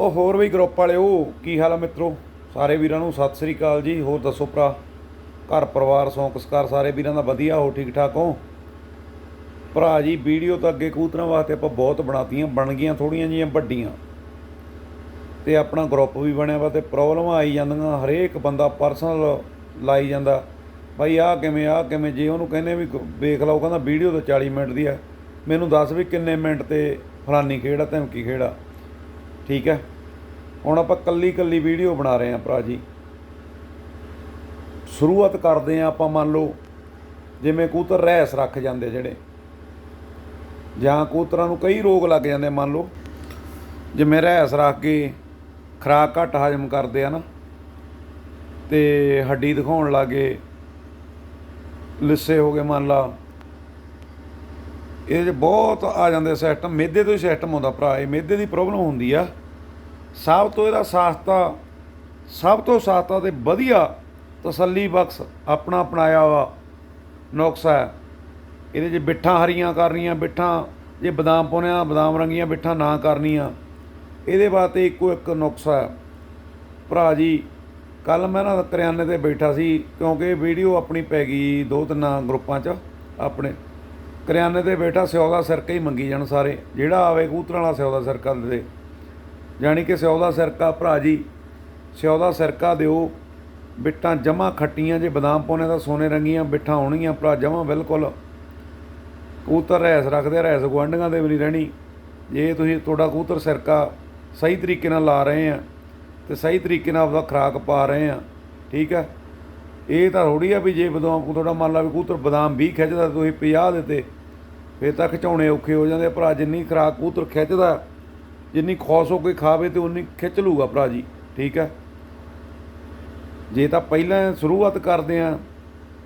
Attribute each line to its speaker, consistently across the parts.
Speaker 1: ਉਹ ਹੋਰ ਵੀ ਗਰੁੱਪ ਵਾਲਿਓ ਕੀ ਹਾਲ ਆ ਮਿੱਤਰੋ? ਸਾਰੇ ਵੀਰਾਂ ਨੂੰ ਸਤਿ ਸ੍ਰੀ ਅਕਾਲ ਜੀ, ਹੋਰ ਦੱਸੋ ਭਰਾ? ਘਰ ਪਰਿਵਾਰ ਸੌਂਕਸਕਾਰ ਸਾਰੇ ਵੀਰਾਂ ਦਾ ਵਧੀਆ ਹੋ ਠੀਕ ਠਾਕ ਹੋ? ਭਰਾ ਜੀ, ਵੀਡੀਓ ਤਾਂ ਅੱਗੇ ਕਬੂਤਰਾਂ ਵਾਸਤੇ ਆਪਾਂ ਬਹੁਤ ਬਣਾਤੀਆਂ, ਬਣ ਗਈਆਂ ਥੋੜੀਆਂ ਜੀਆਂ ਵੱਡੀਆਂ। ਤੇ ਆਪਣਾ ਗਰੁੱਪ ਵੀ ਬਣਿਆ ਵਾ ਤੇ ਪ੍ਰੋਬਲਮਾਂ ਆਈ ਜਾਂਦੀਆਂ, ਹਰੇਕ ਬੰਦਾ ਪਰਸਨਲ ਲਾਈ ਜਾਂਦਾ। ਬਾਈ ਆਹ ਕਿਵੇਂ ਆਹ ਕਿਵੇਂ, ਜੇ ਉਹਨੂੰ ਕਹਿੰਦੇ ਵੀ ਵੇਖ ਲਓ ਕਹਿੰਦਾ ਵੀਡੀਓ ਤਾਂ 40 ਮਿੰਟ ਦੀ ਆ। ਮੈਨੂੰ ਦੱਸ ਵੀ ਕਿੰਨੇ ਮਿੰਟ ਤੇ ਫਲਾਨੀ ਖੇਡ ਆ, ਧਮਕੀ ਖੇਡ ਆ? ਠੀਕ ਹੈ? ਹੁਣ ਆਪਾਂ ਕੱਲੀ ਕੱਲੀ ਵੀਡੀਓ ਬਣਾ ਰਹੇ ਹਾਂ ਭਰਾ ਜੀ। ਸ਼ੁਰੂਆਤ ਕਰਦੇ ਹਾਂ ਆਪਾਂ ਮੰਨ ਲਓ, ਜਿਵੇਂ ਕੂਤਰ ਰਹਿਸ ਰੱਖ ਜਾਂਦੇ ਜਿਹੜੇ। ਜਾਂ ਕੂਤਰਾਂ ਨੂੰ ਕਈ ਰੋਗ ਲੱਗ ਜਾਂਦੇ ਮੰਨ ਲਓ, ਜਿਵੇਂ ਰਹਿਸ ਰੱਖ ਕੇ ਖਰਾਕ ਘੱਟ ਹਜਮ ਕਰਦੇ ਆ ਨਾ, ਤੇ ਹੱਡੀ ਦਿਖਾਉਣ ਲੱਗੇ ਲਿੱਸੇ ਹੋ ਗਏ ਮੰਨ ਲਾ। ਇਹਦੇ 'ਚ ਬਹੁਤ ਆ ਜਾਂਦੇ ਸਿਸਟਮ ਮਿਹਦੇ ਤੋਂ ਹੀ ਸਿਸਟਮ ਹੁੰਦਾ ਭਰਾ, ਇਹ ਮਿਹਦੇ ਦੀ ਪ੍ਰੋਬਲਮ ਹੁੰਦੀ ਆ। ਸਭ ਤੋਂ ਇਹਦਾ ਸਾਸਤਾ, ਸਭ ਤੋਂ ਸਾਸਤਾ ਤੇ ਵਧੀਆ ਤਸੱਲੀ ਬਖਸ਼ ਆਪਣਾ ਅਪਣਾਇਆ ਵਾ, ਨੁਕਸਾ ਹੈ। ਇਹਦੇ 'ਚ ਬਿੱਠਾਂ ਹਰੀਆਂ ਕਰਨੀਆਂ, ਬਿੱਠਾਂ ਜੇ ਬਦਾਮ ਪਾਉਣੇ ਆ, ਬਦਾਮ ਰੰਗੀਆਂ ਬਿੱਠਾਂ ਨਾ ਕਰਨੀਆਂ, ਇਹਦੇ ਵਾਸਤੇ ਇੱਕੋ ਇੱਕ ਨੁਕਸਾ ਭਰਾ ਜੀ, ਕੱਲ ਮੈਂ ਨਾ ਕਰਿਆਨੇ ਤੇ ਬੈਠਾ ਸੀ, ਕਿਉਂਕਿ ਵੀਡੀਓ ਆਪਣੀ ਪੈ ਗਈ ਦੋ ਤਿੰਨਾਂ ਗਰੁੱਪਾਂ 'ਚ, ਆਪਣੇ। ਕਰਿਆਨੇ ਤੇ ਬੇਟਾ ਸਿਓ ਦਾ ਸਿਰਕਾ ਹੀ ਮੰਗੀ ਜਾਣ ਸਾਰੇ। ਜਿਹੜਾ ਆਵੇ ਕੂਤਰਾਂ ਵਾਲਾ ਸਿਓ ਦਾ ਸਿਰਕਾ ਦੇ ਦੇ। ਜਾਣੀ ਕਿ ਸਿਓ ਦਾ ਸਿਰਕਾ ਭਰਾ ਜੀ ਸਿਓ ਦਾ ਸਿਰਕਾ ਦਿਓ। ਬਿੱਟਾਂ ਜਮਾ ਖੱਟੀਆਂ ਜੇ ਬਦਾਮ ਪਾਉਣੇ ਤਾਂ ਸੋਨੇ ਰੰਗੀਆਂ ਬਿੱਠਾਂ ਹੋਣਗੀਆਂ ਭਰਾ ਜਮਾ ਬਿਲਕੁਲ। ਕਬੂਤਰ ਰਹਿਸ ਰੱਖਦੇ ਆ, ਰਹਿਸ ਗੁਆਂਢੀਆਂ ਦੇ ਵੀ ਨਹੀਂ ਰਹਿਣੀ। ਜੇ ਤੁਸੀਂ ਤੁਹਾਡਾ ਕੂਤਰ ਸਿਰਕਾ ਸਹੀ ਤਰੀਕੇ ਨਾਲ ਲਾ ਰਹੇ ਆ ਤੇ ਸਹੀ ਤਰੀਕੇ ਨਾਲ ਆਪਦਾ ਖੁਰਾਕ ਪਾ ਰਹੇ ਆ ਠੀਕ ਹੈ ਇਹ ਤਾਂ ਥੋੜੀ ਆ ਵੀ ਜੇ ਬਦਾਮ ਤੁਹਾਡਾ ਮੰਨ ਲਾ ਵੀ ਕੂਤਰ ਬਦਾਮ 20 ਖਿੱਚਦਾ ਤੁਸੀਂ 50 ਦਿੱਤੇ ਫੇਰ ਤਾਂ ਖਿਚਾਉਣੇ ਔਖੇ ਹੋ ਜਾਂਦੇ ਆ। ਭਰਾ ਜਿੰਨੀ ਖੁਰਾਕ ਕੂਤਰ ਖਿੱਚਦਾ ਜਿੰਨੀ ਖੌਸ ਹੋ ਕੇ ਖਾਵੇ ਤੇ ਉਨੀ ਖਿੱਚ ਲੂਗਾ ਭਰਾ ਜੀ, ਠੀਕ ਹੈ? ਜੇ ਤਾਂ ਪਹਿਲਾਂ ਸ਼ੁਰੂਆਤ ਕਰਦੇ ਆ,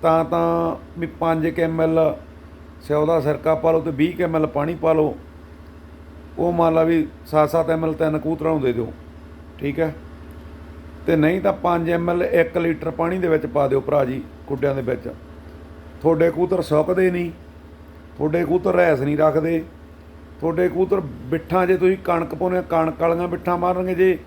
Speaker 1: ਤਾਂ ਤਾਂ ਵੀ 5 ਐਮਐਲ ਸਿਉ ਦਾ ਸਿਰਕਾ ਪਾ ਲਓ ਤੇ 20 ਐਮਐਲ ਪਾਣੀ ਪਾ ਲਓ। ਉਹ ਮੰਨ ਲਾ ਵੀ 7-7 ਐਮਐਲ ਤਿੰਨ ਕੂਤਰਾਂ ਨੂੰ ਦੇ ਦਿਓ, ਠੀਕ ਹੈ? ਤੇ ਨਹੀਂ ਤਾਂ 5 ਐਮਐਲ 1 ਲੀਟਰ ਪਾਣੀ ਦੇ ਵਿੱਚ ਪਾ ਦਿਓ ਭਰਾ ਜੀ ਕੁੱਡਿਆਂ ਦੇ ਵਿੱਚ। ਤੁਹਾਡੇ ਕੂਤਰ ਸੁੱਕਦੇ ਨਹੀਂ। ਤੁਹਾਡੇ ਕਬੂਤਰ ਰਹਿਸ ਨਹੀਂ ਰੱਖਦੇ। ਤੁਹਾਡੇ ਕਬੂਤਰ ਬਿੱਠਾਂ ਜੇ ਤੁਸੀਂ ਕਣਕ ਪਾਉਨੇ ਕਣਕ ਵਾਲੀਆਂ ਬਿੱਠਾਂ ਮਾਰਨਗੇ ਜੇ,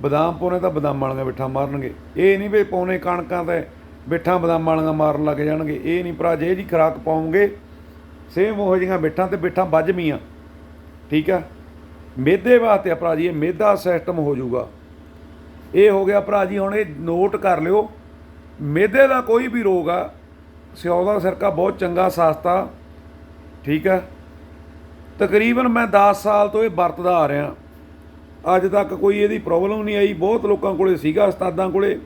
Speaker 1: ਬਦਾਮ ਪਾਉਨੇ ਤਾਂ ਬਦਾਮਾਂ ਵਾਲੀਆਂ ਬਿੱਠਾਂ ਮਾਰਨਗੇ। ਇਹ ਨਹੀਂ ਵੀ ਪਾਉਨੇ ਕਣਕਾਂ ਤੇ ਬਿੱਠਾਂ ਬਦਾਮਾਂ ਵਾਲੀਆਂ ਮਾਰਨ ਲੱਗ ਜਾਣਗੇ। ਇਹ ਨਹੀਂ ਭਰਾ, ਜੇ ਜੀ ਖਰਾਕ ਪਾਉਂਗੇ, ਸੇਮ ਉਹ ਜਿਹੀਆਂ ਬਿੱਠਾਂ ਤੇ ਬਿੱਠਾਂ ਵੱਜਮੀਆਂ ਠੀਕ ਆ? ਮੇਦੇ ਵਾਸਤੇ ਆ ਭਰਾ ਜੀ, ਇਹ ਮੇਦਾ ਸਿਸਟਮ ਹੋ ਜਾਊਗਾ। ਇਹ ਹੋ ਗਿਆ ਭਰਾ ਜੀ, ਹੁਣ ਇਹ ਨੋਟ ਕਰ ਲਿਓ। ਮੇਦੇ ਦਾ ਕੋਈ ਵੀ ਰੋਗ ਆ ਸਿਓ ਦਾ ਸਿਰਕਾ ਬਹੁਤ ਚੰਗਾ, ਸਸਤਾ। ਠੀਕ ਹੈ ਤਕਰੀਬਨ ਮੈਂ 10 ਸਾਲ ਤੋਂ ਇਹ ਵਰਤਦਾ ਆ ਰਿਹਾ। ਅੱਜ ਤੱਕ ਕੋਈ ਇਹਦੀ ਪ੍ਰੋਬਲਮ ਨਹੀਂ ਆਈ। ਬਹੁਤ ਲੋਕਾਂ ਕੋਲੇ ਸੀਗਾ, ਉਸਤਾਦਾਂ ਕੋਲੇ।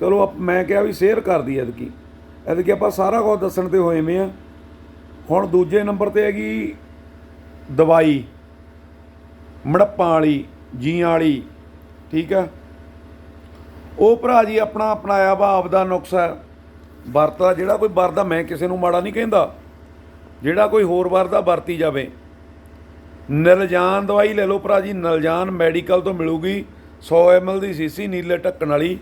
Speaker 1: ਚਲੋ ਆਪ- ਮੈਂ ਕਿਹਾ ਵੀ ਸ਼ੇਅਰ ਕਰ ਦੀ ਐਦਕੀ ਐਤਕੀ ਆਪਾਂ ਸਾਰਾ ਕੁਝ ਦੱਸਣ ਤੇ ਹੋਏ ਮੇ ਆ। ਹੁਣ ਦੂਜੇ ਨੰਬਰ ਤੇ ਹੈਗੀ ਦਵਾਈ। ਮੜੱਪਾਂ ਵਾਲੀ, ਜੀਆਂ ਵਾਲੀ। ਠੀਕ ਆ? ਉਹ ਭਰਾ ਜੀ ਆਪਣਾ ਅਪਣਾਇਆ ਵਾ, ਆਪਦਾ ਨੁਕਸਾ ਹੈ। ਵਰਤਦਾ, ਜਿਹੜਾ ਕੋਈ ਵਰਦਾ ਮੈਂ ਕਿਸੇ ਨੂੰ ਮਾੜਾ ਨਹੀਂ ਕਹਿੰਦਾ। ਜਿਹੜਾ ਕੋਈ ਹੋਰ ਵਰਦਾ ਵਰਤੀ ਜਾਵੇ। ਨਲਜਾਨ ਦਵਾਈ ਲੈ ਲਓ ਭਰਾ ਜੀ ਨਲਜਾਨ ਮੈਡੀਕਲ ਤੋਂ ਮਿਲੂਗੀ। 100 ml ਦੀ ਸੀਸੀ, ਨੀਲੇ ਢੱਕਣ ਵਾਲੀ।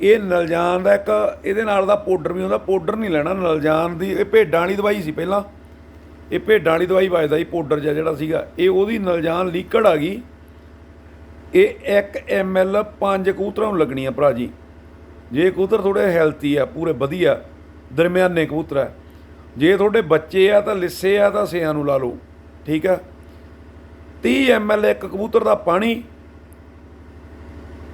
Speaker 1: ਇਹ ਨਲਜਾਨ ਦਾ ਇੱਕ, ਇਹਦੇ ਨਾਲ ਦਾ ਪਾਊਡਰ ਵੀ ਹੁੰਦਾ, ਪਾਊਡਰ ਨਹੀਂ ਲੈਣਾ। ਨਲਜਾਨ ਦੀ, ਇਹ ਭੇਡਾਂ ਵਾਲੀ ਦਵਾਈ ਸੀ ਪਹਿਲਾਂ। ਇਹ ਭੇਡਾਂ ਵਾਲੀ ਦਵਾਈ ਵੱਜਦਾ ਸੀ, ਪਾਊਡਰ ਜਿਹਾ ਜਿਹੜਾ ਸੀਗਾ। ਇਹ ਉਹਦੀ ਨਲਜਾਨ ਲੀਕੜ ਆ ਗਈ। ਇਹ 1 ml ਪੰਜ ਕਬੂਤਰਾਂ ਨੂੰ ਲੱਗਣੀ ਆ ਭਰਾ ਜੀ। ਜੇ ਕਬੂਤਰ ਥੋੜੇ ਹੈਲਥੀ ਆ, ਪੂਰੇ ਵਧੀਆ, ਦਰਮਿਆਨੇ ਕਬੂਤਰ ਆ। ਜੇ ਤੁਹਾਡੇ ਬੱਚੇ ਆ ਤਾਂ ਲਿੱਸੇ ਆ ਤਾਂ ਸਿਆਂ ਨੂੰ ਲਾ ਲਓ, ਠੀਕ ਆ? 30 ml ਇੱਕ ਕਬੂਤਰ ਦਾ ਪਾਣੀ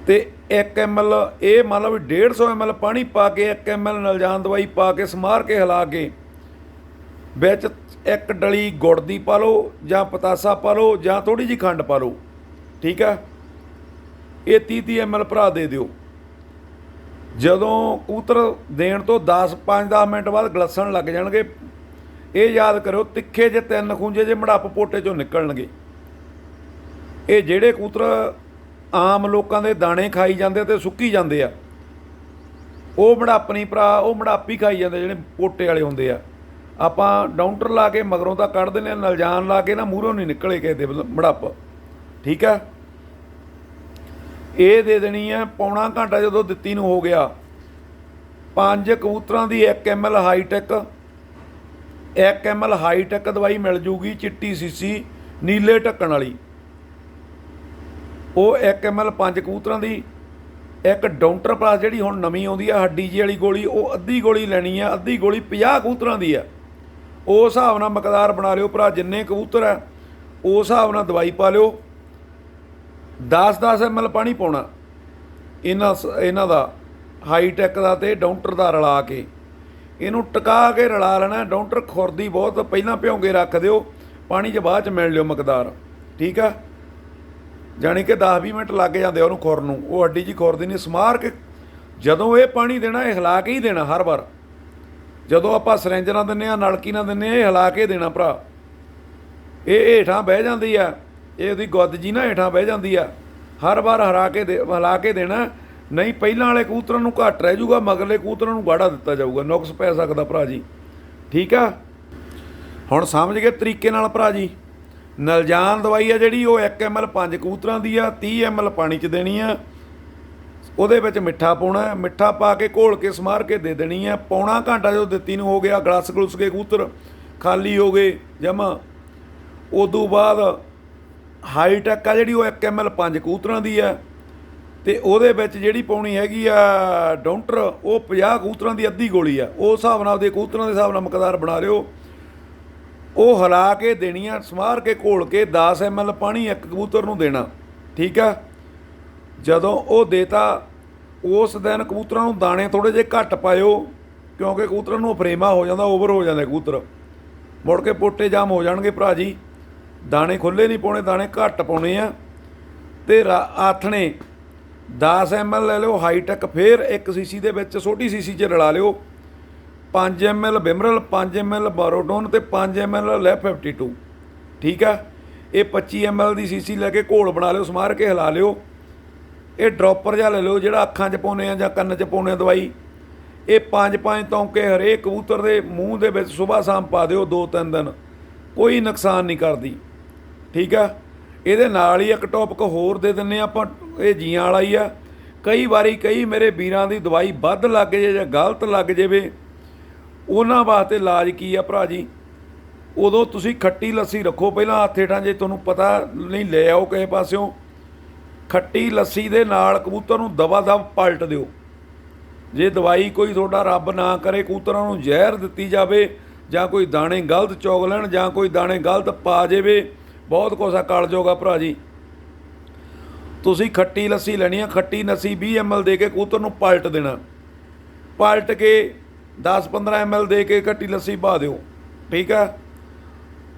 Speaker 1: ਤੇ 1 ml ਇਹ ਮੰਨ ਲਓ ਵੀ 150 ml ਪਾਣੀ ਪਾ ਕੇ 1 ml ਨਲਜਾਨ ਦਵਾਈ ਪਾ ਕੇ ਸਮਾਰ ਕੇ ਹਿਲਾ ਕੇ ਵਿੱਚ ਇੱਕ ਡਲੀ ਗੁੜ ਦੀ ਪਾ ਲਓ ਜਾਂ ਪਤਾਸਾ ਪਾ ਲਓ ਜਾਂ ਥੋੜੀ ਜੀ ਖੰਡ ਪਾ ਲਓ, ਠੀਕ ਆ? ਇਹ 30 30 ml ਭਰਾ ਦੇ ਦਿਓ। ਜਦੋਂ ਕਬੂਤਰ ਦੇਣ ਤੋਂ 10 5-10 ਮਿੰਟ ਬਾਅਦ ਗਲਸਣ ਲੱਗ ਜਾਣਗੇ ਇਹ ਯਾਦ ਕਰਿਓ, ਤਿੱਖੇ ਜੇ ਤਿੰਨ ਖੂੰਜੇ ਜੇ ਮੜੱਪ ਪੋਟੇ ਚੋਂ ਨਿਕਲਣਗੇ। ਇਹ ਜਿਹੜੇ ਕਬੂਤਰ ਆਮ ਲੋਕਾਂ ਦੇ ਦਾਣੇ ਖਾਈ ਜਾਂਦੇ ਤੇ ਸੁੱਕੀ ਜਾਂਦੇ ਆ, ਉਹ ਮੜੱਪ ਨਹੀਂ ਭਰਾ, ਉਹ ਮੜੱਪ ਹੀ ਖਾਈ ਜਾਂਦੇ ਜਿਹੜੇ ਪੋਟੇ ਵਾਲੇ ਹੁੰਦੇ ਆ। ਆਪਾਂ ਡਾਊਂਟਰ ਲਾ ਕੇ ਮਗਰੋਂ ਤਾਂ ਕੱਢ ਦਿੰਦੇ ਆ, ਨਲਜਾਨ ਲਾ ਕੇ ਨਾ ਮੂਹਰੋਂ ਨਹੀਂ ਨਿਕਲੇ ਕਿਸੇ ਦੇ ਮੜੱਪ। ਠੀਕ ਆ? ਇਹ ਦੇ ਦੇਣੀ ਹੈ ਪੌਣਾ ਘੰਟਾ ਜਦੋਂ ਦਿੱਤੀ ਨੂੰ ਹੋ ਗਿਆ। ਪੰਜ ਕਬੂਤਰਾਂ ਦੀ 1 ml high tech 1 ml high tech ਦਵਾਈ ਮਿਲ ਜੂਗੀ ਚਿੱਟੀ ਸੀਸੀ, ਨੀਲੇ ਢੱਕਣ ਵਾਲੀ। ਉਹ 1 ml ਪੰਜ ਕਬੂਤਰਾਂ ਦੀ, ਇੱਕ ਡਾਊਂਟਰ ਪਲੱਸ ਜਿਹੜੀ ਹੁਣ ਨਵੀਂ ਆਉਂਦੀ ਆ, ਹੱਡੀ ਜੀ ਵਾਲੀ ਗੋਲੀ, ਉਹ ਅੱਧੀ ਗੋਲੀ ਲੈਣੀ ਆ, ਅੱਧੀ ਗੋਲੀ 50 ਕਬੂਤਰਾਂ ਦੀ ਆ। ਉਸ ਹਿਸਾਬ ਨਾਲ ਮਕਦਾਰ ਬਣਾ ਲਿਓ ਭਰਾ, ਜਿੰਨੇ ਕਬੂਤਰ ਆ ਉਸ ਹਿਸਾਬ ਨਾਲ ਦਵਾਈ ਪਾ ਲਿਓ। 10-10 ml ਪਾਣੀ ਪਾਉਣਾ। ਇਹਨਾਂ ਸ- ਇਹਨਾਂ ਦਾ ਹਾਈ ਟੈਕ ਦਾ ਤੇ ਡਾਊਂਟਰ ਦਾ ਰਲਾ ਕੇ। ਇਹਨੂੰ ਟਿਕਾ ਕੇ ਰਲਾ ਲੈਣਾ, ਡਾਊਂਟਰ ਖੁਰਦੀ ਬਹੁਤ, ਪਹਿਲਾਂ ਭਿਉਂਗੇ ਰੱਖ ਦਿਓ, ਪਾਣੀ 'ਚ ਬਾਅਦ 'ਚ ਮਿਲ ਲਿਓ ਮਕਦਾਰ, ਠੀਕ ਆ? ਜਾਣੀ ਕਿ 10-20 ਮਿੰਟ ਲੱਗ ਜਾਂਦੇ ਆ ਉਹਨੂੰ ਖੁਰ ਨੂੰ, ਉਹ ਹੱਡੀ ਜੀ ਖੁਰਦੀ ਨਹੀਂ, ਸਮਾਰ ਕੇ, ਜਦੋਂ ਇਹ ਪਾਣੀ ਦੇਣਾ, ਇਹ ਹਿਲਾ ਕੇ ਹੀ ਦੇਣਾ ਹਰ ਵਾਰ। ਜਦੋਂ ਆਪਾਂ ਸਿਰੰਜ ਨਾਲ ਦਿੰਨੇ ਆ, ਨਲਕੀ ਨਾਲ ਦਿੰਨੇ ਆ, ਇਹ ਹਿਲਾ ਕੇ ਦੇਣਾ ਭਰਾ। ਇਹ ਹੇਠਾਂ ਬਹਿ ਜਾਂਦੀ ਆ, ਇਹ ਉਹਦੀ ਗੁੱਦ ਜੀ ਨਾ ਹੇਠਾਂ ਬਹਿ ਜਾਂਦੀ ਆ, ਹਰ ਵਾਰ ਹਰਾ ਕੇ ਦੇ, ਹਿਲਾ ਕੇ ਦੇਣਾ ਨਹੀਂ, ਪਹਿਲਾਂ ਵਾਲੇ ਕਬੂਤਰਾਂ ਨੂੰ ਘੱਟ ਰਹਿ ਜਾਊਗਾ, ਮਗਰਲੇ ਕਬੂਤਰਾਂ ਨੂੰ ਗਾੜਾ ਦਿੱਤਾ ਜਾਊਗਾ। ਨੁਕਸ ਪੈ ਸਕਦਾ ਭਰਾ ਜੀ। ਠੀਕ ਆ? ਹੁਣ ਸਮਝ ਗਏ ਤਰੀਕੇ ਨਾਲ ਭਰਾ ਜੀ। ਨਲਜਾਨ ਦਵਾਈ ਆ ਜਿਹੜੀ, ਉਹ 1 ml ਪੰਜ ਕਬੂਤਰਾਂ ਦੀ ਆ 30 ml ਪਾਣੀ ਚ ਦੇਣੀ ਆ। ਉਹਦੇ ਵਿੱਚ ਮਿੱਠਾ ਪਾਉਣਾ ਮਿੱਠਾ ਪਾ ਕੇ ਘੋਲ ਕੇ, ਸਮਾਰ ਕੇ ਦੇ ਦੇਣੀ ਹੈ ਪੌਣਾ ਘੰਟਾ ਜਦੋਂ ਦਿੱਤੀ ਨੂੰ ਹੋ ਗਿਆ, ਗਲਸ ਗਲੁਸ ਕੇ ਕਬੂਤਰ। ਖਾਲੀ ਹੋ ਗਏ, ਜਮਾ। ਉਦੋਂ ਬਾਅਦ ਹਾਈਟੈਕ ਆ ਜਿਹੜੀ, ਉਹ 1 ml ਪੰਜ ਕਬੂਤਰਾਂ ਦੀ ਆ। ਤੇ ਉਹਦੇ ਵਿੱਚ ਜਿਹੜੀ ਪਾਉਣੀ ਹੈਗੀ ਆ ਡਾਊਂਟਰ, ਉਹ 50 ਕਬੂਤਰਾਂ ਦੀ ਅੱਧੀ ਗੋਲੀ ਆ। ਉਹ ਹਿਸਾਬ ਨਾਲ ਦੇ ਕਬੂਤਰਾਂ ਦੇ ਹਿਸਾਬ ਨਾਲ ਮਕਦਾਰ ਬਣਾ ਲਿਓ। ਉਹ ਹਿਲਾ ਕੇ ਦੇਣੀ ਆ ਸਮਾਰ ਕੇ ਘੋਲ ਕੇ 10 ml ਪਾਣੀ ਇੱਕ ਕਬੂਤਰ ਨੂੰ ਦੇਣਾ, ਠੀਕ ਆ? ਜਦੋਂ ਉਹ ਦੇਤਾ, ਉਸ ਦਿਨ ਕਬੂਤਰਾਂ ਨੂੰ ਦਾਣੇ ਥੋੜੇ ਜਿਹੇ ਘੱਟ ਪਾਇਓ, ਕਿਉਂਕਿ ਕਬੂਤਰਾਂ ਨੂੰ ਫਰੇਮਾ ਹੋ ਜਾਂਦਾ, ਓਵਰ ਹੋ ਜਾਂਦੇ ਕਬੂਤਰ। ਮੁੜ ਕੇ ਪੋਟੇ ਜਾਮ ਹੋ ਜਾਣਗੇ ਭਰਾ ਜੀ। ਦਾਣੇ ਖੁੱਲੇ ਨਹੀਂ ਪਾਉਣੇ, ਦਾਣੇ ਘੱਟ ਪਾਉਣੇ ਆ। ਤੇ ਰਾ- ਆਥਣੇ 10 ml ਲੈ ਲਿਓ ਹਾਈਟੈਕ ਫੇਰ 1 ਸੀਸੀ ਦੇ ਵਿੱਚ, ਛੋਟੀ ਸੀਸੀ 'ਚ ਰਲਾ ਲਿਓ। 5 ml ਬਿਮਰਲ 5 ml ਬਾਰੋਡੋਨ ਤੇ 5 ml ਲੈਫ 52 ਠੀਕ ਆ? ਇਹ 25 ml ਦੀ ਸੀਸੀ ਲੈ ਕੇ ਘੋਲ ਬਣਾ ਲਿਓ, ਸਮਾਰ ਕੇ ਹਿਲਾ ਲਿਓ। ਇਹ ਡ੍ਰੌਪਰ ਜਿਹਾ ਲੈ ਲਿਓ, ਜਿਹੜਾ ਅੱਖਾਂ 'ਚ ਪਾਉਨੇ ਆ ਜਾਂ ਕੰਨ 'ਚ ਪਾਉਨੇ ਆ ਦਵਾਈ। ਇਹ ਪੰਜ ਪੰਜ ਤੌਂਕੇ ਹਰੇਕ ਕਬੂਤਰ ਦੇ ਮੂੰਹ ਦੇ ਵਿੱਚ ਸਵੇਰ ਸ਼ਾਮ ਪਾ ਦਿਓ ਦੋ ਤਿੰਨ ਦਿਨ। ਕੋਈ ਨੁਕਸਾਨ ਨਹੀਂ ਕਰਦੀ। ਠੀਕ ਆ? ਇਹਦੇ ਨਾਲ ਹੀ ਇੱਕ ਟੌਪਿਕ ਹੋਰ ਦੇ ਦਿੰਨੇ ਆ ਆਪਾਂ, ਇਹ ਜੀਆਂ ਵਾਲਾ ਹੀ ਆ। ਕਈ ਵਾਰੀ ਕਈ ਮੇਰੇ ਵੀਰਾਂ ਦੀ ਦਵਾਈ ਵੱਧ ਲੱਗ ਜੇ ਜਾਂ ਗਲਤ ਲੱਗ ਜਾਵੇ, ਉਹਨਾਂ ਵਾਸਤੇ ਇਲਾਜ ਕੀ ਆ ਭਰਾ ਜੀ? ਉਦੋਂ ਤੁਸੀਂ ਖੱਟੀ ਲੱਸੀ ਰੱਖੋ, ਪਹਿਲਾਂ ਹੱਥ ਹੇਠਾਂ ਜੇ ਤੁਹਾਨੂੰ ਪਤਾ ਨਹੀਂ ਲੈ ਆਓ ਕਿਸੇ ਪਾਸਿਓਂ, ਖੱਟੀ ਲੱਸੀ ਦੇ ਨਾਲ ਕਬੂਤਰ ਨੂੰ ਦਵਾ ਦਵ ਪਲਟ ਦਿਓ। ਜੇ ਦਵਾਈ ਕੋਈ ਤੁਹਾਡਾ ਰੱਬ ਨਾ ਕਰੇ, ਕਬੂਤਰਾਂ ਨੂੰ ਜ਼ਹਿਰ ਦਿੱਤੀ ਜਾਵੇ ਜਾਂ ਕੋਈ ਦਾਣੇ ਗਲਤ ਚੋਗ ਲੈਣ ਜਾਂ ਕੋਈ ਦਾਣੇ ਗਲਤ ਪਾ ਜਾਵੇ ਬਹੁਤ ਕੁਛ ਆ ਕਲਯੁਗ ਭਰਾ ਜੀ। ਤੁਸੀਂ ਖੱਟੀ ਲੱਸੀ ਲੈਣੀ ਆ, ਖੱਟੀ ਲੱਸੀ 20 ml ਦੇ ਕੇ ਕੂਤਰ ਨੂੰ ਪਲਟ ਦੇਣਾ। ਪਲਟ ਕੇ 10-15 ml ਦੇ ਕੇ ਖੱਟੀ ਲੱਸੀ ਪਾ ਦਿਓ, ਠੀਕ ਆ?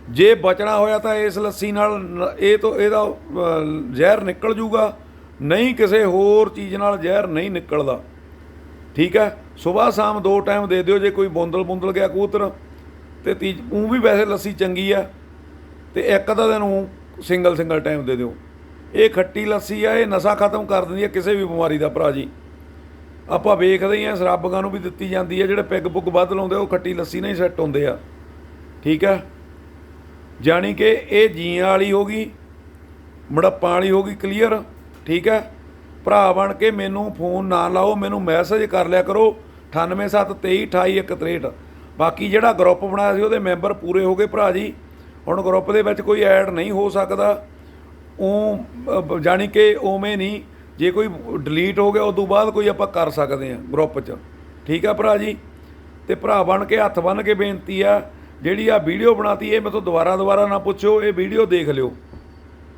Speaker 1: ਜੇ ਬਚਣਾ ਹੋਇਆ ਤਾਂ ਇਸ ਲੱਸੀ ਨਾਲ ਇਹ ਤੋਂ, ਇਹਦਾ ਜ਼ਹਿਰ ਨਿਕਲ ਜੂਗਾ। ਨਹੀਂ ਕਿਸੇ ਹੋਰ ਚੀਜ਼ ਨਾਲ ਜ਼ਹਿਰ ਨਹੀਂ ਨਿਕਲਦਾ। ਠੀਕ ਹੈ ਸਵੇਰ ਸ਼ਾਮ ਦੋ ਟਾਈਮ ਦੇ ਦਿਓ, ਜੇ ਕੋਈ ਬੁੰਦਲ ਬੁੰਦਲ ਗਿਆ ਕੂਤਰ, ਤੇ ਤੀਜ ਉਹ ਵੀ ਵੈਸੇ ਲੱਸੀ ਚੰਗੀ ਆ। ਤੇ ਇੱਕ ਅੱਧਾ ਦਿਨ ਉਹ ਸਿੰਗਲ ਸਿੰਗਲ ਟਾਈਮ ਦੇ ਦਿਓ। ਇਹ ਖੱਟੀ ਲੱਸੀ ਆ, ਇਹ ਨਸ਼ਾ ਖਤਮ ਕਰ ਦਿੰਦੀ ਹੈ ਕਿਸੇ ਵੀ ਬਿਮਾਰੀ ਦਾ ਭਰਾ ਜੀ। ਆਪਾਂ ਵੇਖਦੇ ਹੀ ਆ ਸ਼ਰਾਬੀਆਂ ਨੂੰ ਵੀ ਦਿੱਤੀ ਜਾਂਦੀ ਹੈ ਜਿਹੜੇ ਪਿੱਗ ਪੁੱਗ ਵੱਧ ਲਾਉਂਦੇ ਉਹ ਖੱਟੀ ਲੱਸੀ ਨਹੀਂ ਸੈੱਟ ਹੁੰਦੇ ਆ। ਠੀਕ ਆ? ਜਾਣੀ ਕਿ ਇਹ ਜੀਆਂ ਵਾਲੀ ਹੋ ਗਈ, ਮੜੱਪਾਂ ਵਾਲੀ ਹੋ ਗਈ ਕਲੀਅਰ ਠੀਕ ਹੈ ਭਰਾ ਬਣ ਕੇ ਮੈਨੂੰ ਫੋਨ ਨਾ ਲਾਓ, ਮੈਨੂੰ ਮੈਸੇਜ ਕਰ ਲਿਆ ਕਰੋ 9873228163 ਬਾਕੀ ਜਿਹੜਾ ਗਰੁੱਪ ਬਣਾਇਆ ਸੀ, ਉਹਦੇ ਮੈਂਬਰ ਪੂਰੇ ਹੋ ਗਏ ਭਰਾ ਜੀ। ਹੁਣ ਗਰੁੱਪ ਦੇ ਵਿੱਚ ਕੋਈ ਐਡ ਨਹੀਂ ਹੋ ਸਕਦਾ ਉਹ ਜਾਣੀ ਕਿ ਉਵੇਂ ਨਹੀਂ, ਜੇ ਕੋਈ ਡਿਲੀਟ ਹੋ ਗਿਆ ਉਸ ਤੋਂ ਬਾਅਦ ਕੋਈ ਆਪਾਂ ਕਰ ਸਕਦੇ ਹਾਂ ਗਰੁੱਪ 'ਚ। ਠੀਕ ਆ ਭਰਾ ਜੀ? ਤੇ ਭਰਾ ਬਣ ਕੇ ਹੱਥ ਬੰਨ ਕੇ ਬੇਨਤੀ ਆ, ਜਿਹੜੀ ਆ ਵੀਡੀਓ ਬਣਾਤੀ, ਇਹ ਮੇਤੋਂ ਦੁਬਾਰਾ ਦੁਬਾਰਾ ਨਾ ਪੁੱਛੋ ਇਹ ਵੀਡੀਓ ਦੇਖ ਲਿਓ।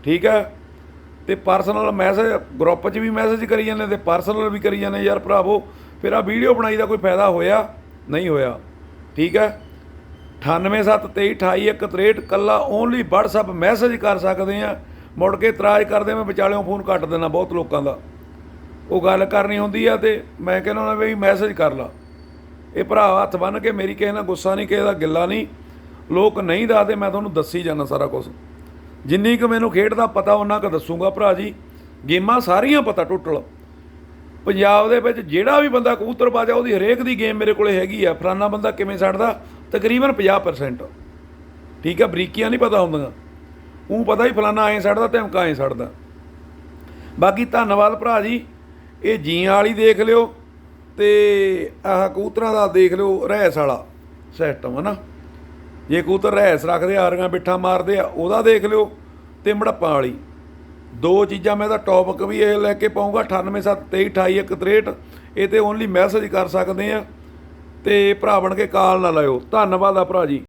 Speaker 1: ਠੀਕ ਹੈ ਤੇ ਪਰਸਨਲ ਮੈਸੇਜ ਗਰੁੱਪ 'ਚ ਵੀ ਮੈਸੇਜ ਕਰੀ ਜਾਂਦੇ ਤੇ ਪਰਸਨਲ ਵੀ ਕਰੀ ਜਾਂਦੇ ਯਾਰ ਭਰਾਵੋ, ਫਿਰ ਆ ਵੀਡੀਓ ਬਣਾਈ ਦਾ ਕੋਈ ਫਾਇਦਾ ਹੋਇਆ? ਨਹੀਂ ਹੋਇਆ। ਠੀਕ ਹੈ 9873228163 ਕੱਲਾ ਓਨਲੀ WhatsApp ਮੈਸੇਜ ਕਰ ਸਕਦੇ ਆ ਮੁੜ ਕੇ ਇਤਰਾਜ਼ ਕਰਦੇ ਮੈਂ ਵਿਚਾਲਿਓਂ ਫੋਨ ਕੱਟ ਦੇਣਾ ਬਹੁਤ ਲੋਕਾਂ ਦਾ ਉਹ ਗੱਲ ਕਰਨੀ ਹੁੰਦੀ ਆ ਤੇ ਮੈਂ ਕਹਿੰਦਾ ਉਹਨਾਂ ਵੀ ਮੈਸੇਜ ਕਰ ਲਾ ਇਹ ਭਰਾ ਹੱਥ ਬੰਨ ਕੇ ਮੇਰੀ ਕਿਸੇ ਨਾਲ ਗੁੱਸਾ ਨਹੀਂ ਕਿਸੇ ਦਾ ਗਿੱਲਾ ਨਹੀਂ ਲੋਕ ਨਹੀਂ ਦੱਸਦੇ ਮੈਂ ਤੁਹਾਨੂੰ ਦੱਸੀ ਜਾਂਦਾ ਸਾਰਾ ਕੁਝ ਜਿੰਨੀ ਕੁ ਮੈਨੂੰ ਖੇਡ ਦਾ ਪਤਾ ਉਹਨਾਂ ਕੁ ਦੱਸੂਗਾ ਭਰਾ ਜੀ ਗੇਮਾਂ ਸਾਰੀਆਂ ਪਤਾ ਟੋਟਲ ਪੰਜਾਬ ਦੇ ਵਿੱਚ ਜਿਹੜਾ ਵੀ ਬੰਦਾ ਕਬੂਤਰ ਬਾਜਾ ਉਹਦੀ ਹਰੇਕ ਦੀ ਗੇਮ ਮੇਰੇ ਕੋਲੇ ਹੈਗੀ ਆ ਫਰਾਨਾ ਬੰਦਾ ਕਿਵੇਂ ਛੱਡਦਾ ਤਕਰੀਬਨ 50% ਠੀਕ ਆ, ਬਰੀਕੀਆਂ ਨਹੀਂ ਪਤਾ ਹੁੰਦੀਆਂ। ਉਹ ਪਤਾ ਹੀ ਫਲਾਨਾ ਐਂ ਛੱਡਦਾ ਤੇ ਅਮਕਾ ਐਂ ਛੱਡਦਾ ਬਾਕੀ ਧੰਨਵਾਦ ਭਰਾ ਜੀ, ਇਹ ਜੀਆਂ ਵਾਲੀ ਦੇਖ ਲਿਓ ਤੇ ਆਹ ਕਬੂਤਰਾਂ ਦਾ ਦੇਖ ਲਿਓ ਰਹਿਸ ਵਾਲਾ ਸਿਸਟਮ ਹੈ ਨਾ ਜੇ ਕਬੂਤਰ ਰਹਿਸ ਰੱਖਦੇ ਆਰੀਆਂ ਬਿੱਠਾ ਮਾਰਦੇ ਆ, ਉਹਦਾ ਦੇਖ ਲਿਓ ਤੇ ਮੜੱਪਾਂ ਵਾਲੀ। ਦੋ ਚੀਜ਼ਾਂ ਮੈਂ ਤਾਂ ਟੌਪਿਕ ਵੀ ਇਹ ਲੈ ਕੇ ਪਾਉਂਗਾ 9872282163 ਇਹ ਤੇ ਓਨਲੀ ਮੈਸੇਜ ਕਰ ਸਕਦੇ ਆ। ਤੇ ਭਰਾ ਬਣ ਕੇ ਕਾਲ ਨਾ ਲਾਇਓ। ਧੰਨਵਾਦ ਆ ਭਰਾ ਜੀ।